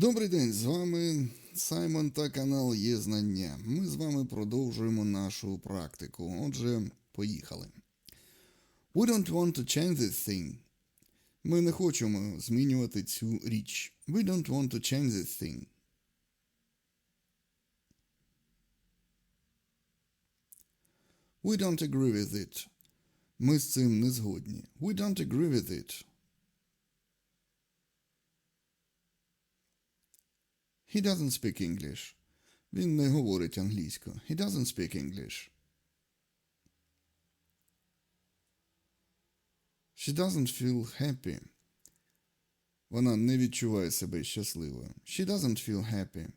Добрий день, з вами Саймон та канал Є Знання. Ми з вами продовжуємо нашу практику. Отже, поїхали. We don't want to change this thing. Ми не хочемо змінювати цю річ. We don't want to change this thing. We don't agree with it. Ми з цим не згодні. We don't agree with it. He doesn't speak English. Він не говорить англійську. He doesn't speak English. She doesn't feel happy. Вона не відчуває себе щасливою. She doesn't feel happy.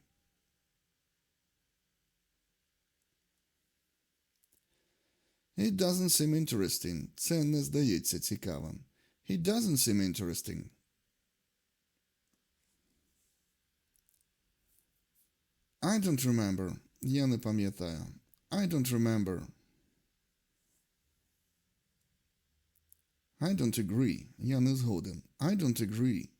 It doesn't seem interesting. Це не здається цікавим. It doesn't seem interesting. I don't remember. Я не пам'ятаю. I don't remember. I don't agree. Я не згоден. I don't agree.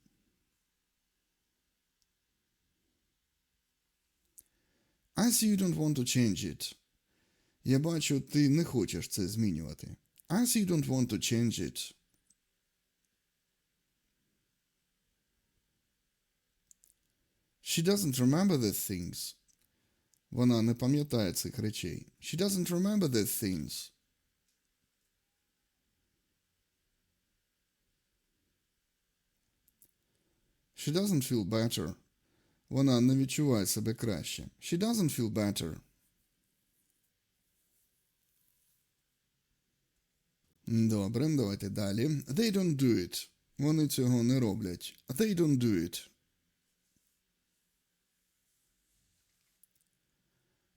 I see you don't want to change it. Я бачу, ти не хочеш це змінювати. I see you don't want to change it. She doesn't remember the things. Вона не пам'ятає цих речей. She doesn't remember the things. She doesn't feel better. Вона не відчуває себе краще. She doesn't feel better. Добре, давайте далі. They don't do it. Вони цього не роблять. They don't do it.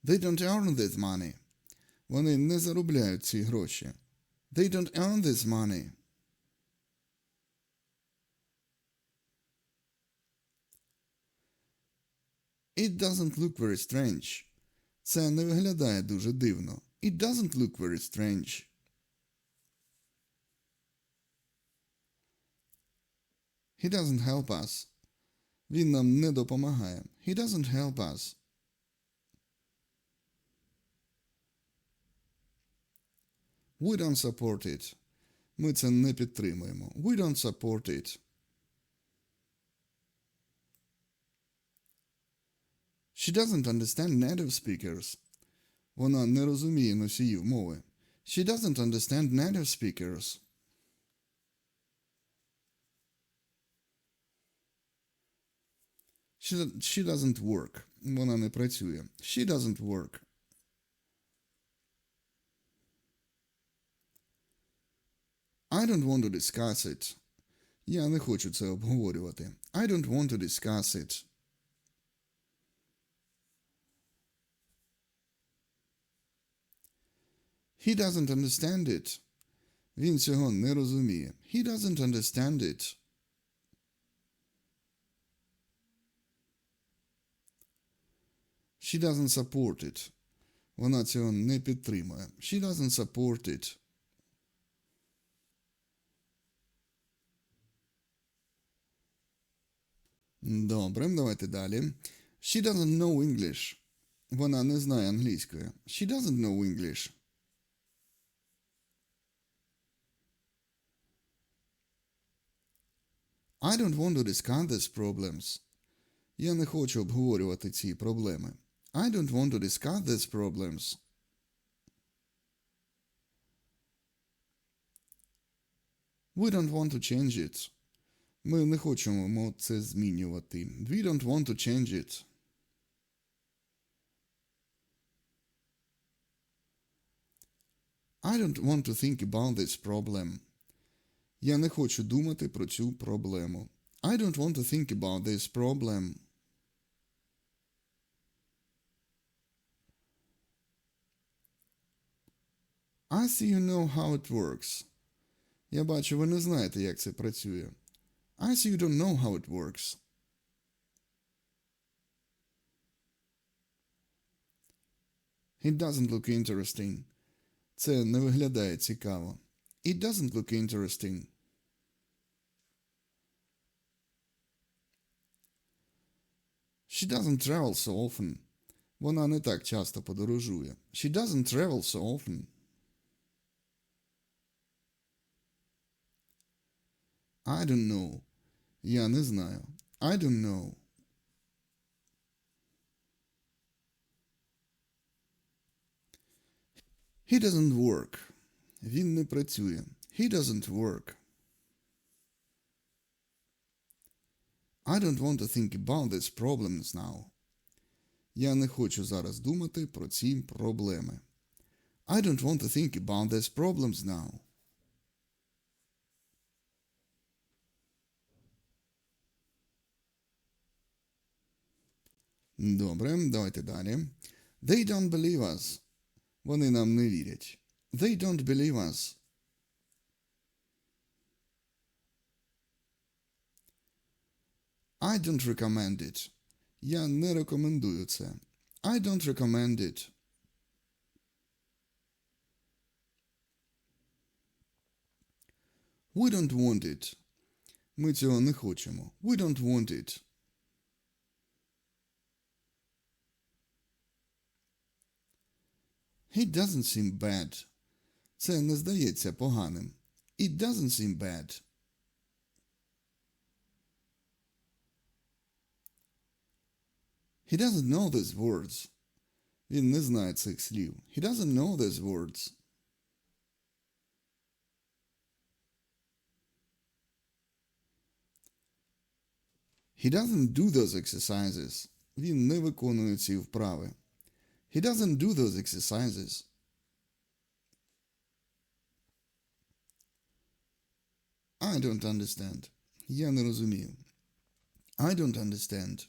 They don't earn this money. Вони не заробляють ці гроші. They don't earn this money. It doesn't look very strange. Це не виглядає дуже дивно. It doesn't look very strange. He doesn't help us. Він нам не допомагає. He doesn't help us. We don't support it. Ми це не підтримуємо. We don't support it. She doesn't understand native speakers. Вона не розуміє носіїв мови. She doesn't understand native speakers. She, she doesn't work. Вона не працює. She doesn't work. I don't want to discuss it. Я не хочу це обговорювати. I don't want to discuss it. He doesn't understand it. Він цього не розуміє. He doesn't understand it. She doesn't support it. Вона цього не підтримує. She doesn't support it. Добре, давайте далі. She doesn't know English. Вона не знає англійської. She doesn't know English. I don't want to discuss these problems. Я не хочу обговорювати ці проблеми. I don't want to discuss these problems. We don't want to change it. Ми не хочемо це змінювати. We don't want to change it. I don't want to think about this problem. Я не хочу думати про цю проблему. I don't want to think about this problem. I see you know how it works. Я бачу, ви не знаєте, як це працює. I see you don't know how it works. It doesn't look interesting. Це не виглядає цікаво. It doesn't look interesting. She doesn't travel so often. Вона не так часто подорожує. She doesn't travel so often. I don't know. Я не знаю. I don't know. He doesn't work. Він не працює. He doesn't work. I don't want to think about these problems now. Я не хочу зараз думати про ці проблеми. I don't want to think about these problems now. Добре, давайте далі. They don't believe us. Вони нам не вірять. They don't believe us. I don't recommend it. Я не рекомендую це. I don't recommend it. We don't want it. Ми цього не хочемо. We don't want it. He doesn't seem bad. Це не здається поганим. It doesn't seem bad. He doesn't know these words. Він не знає цих слів. He doesn't know these words. He doesn't do those exercises. Він не виконує ці вправи. He doesn't do those exercises. I don't understand. Я не розумію. I don't understand.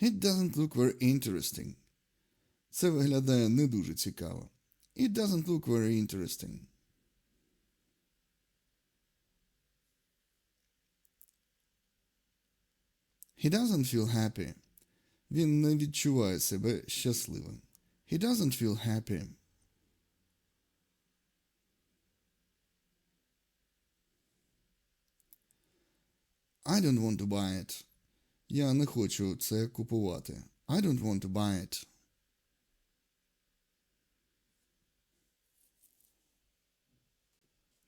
It doesn't look very interesting. Це виглядає не дуже цікаво. It doesn't look very interesting. He doesn't feel happy. Він не відчуває себе щасливим. He doesn't feel happy. I don't want to buy it. Я не хочу це купувати. I don't want to buy it.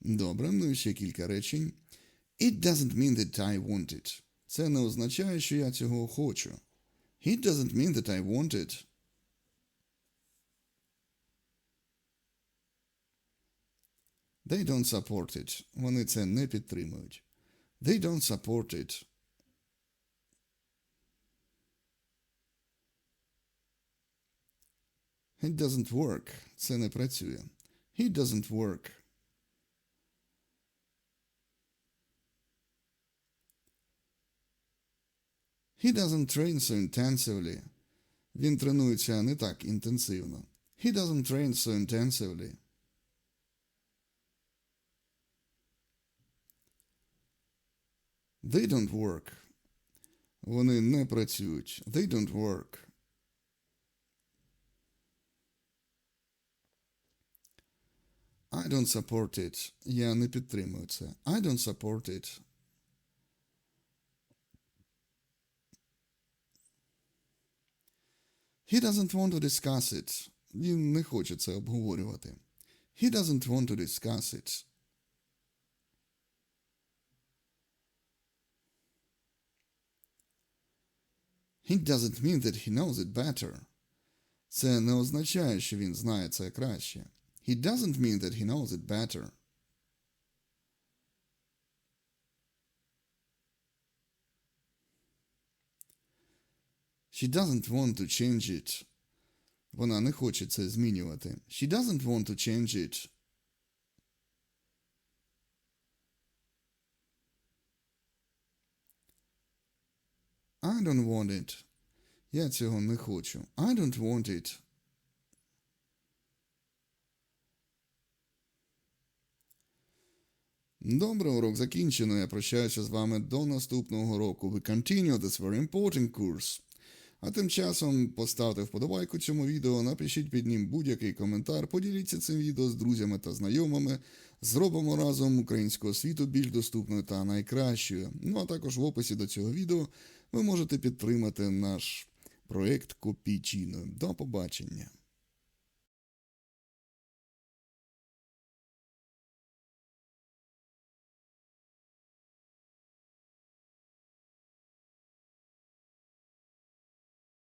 Добре, ну і ще кілька речень. It doesn't mean that I want it. Це не означає, що я цього хочу. It doesn't mean that I want it. They don't support it. Вони це не підтримують. They don't support it. It doesn't work. Це не працює. It doesn't work. He doesn't train so intensively. Він тренується не так інтенсивно. He doesn't train so intensively. They don't work. Вони не працюють. They don't work. I don't support it. Я не підтримую це. I don't support it. He doesn't want to discuss it. Він не хоче це обговорювати. He doesn't want to discuss it. He doesn't mean that he knows it better. Це не означає, що він знає це краще. He doesn't mean that he knows it better. She doesn't want to change it. Вона не хоче це змінювати. She doesn't want to change it. I don't want it. Я цього не хочу. I don't want it. Добре, урок закінчено. Я прощаюся з вами до наступного року. We continue this very important course. А тим часом поставте вподобайку цьому відео, напишіть під ним будь-який коментар, поділіться цим відео з друзями та знайомими. Зробимо разом українського світу більш доступною та найкращою. Ну а також в описі до цього відео ви можете підтримати наш проект Копійчиною. До побачення!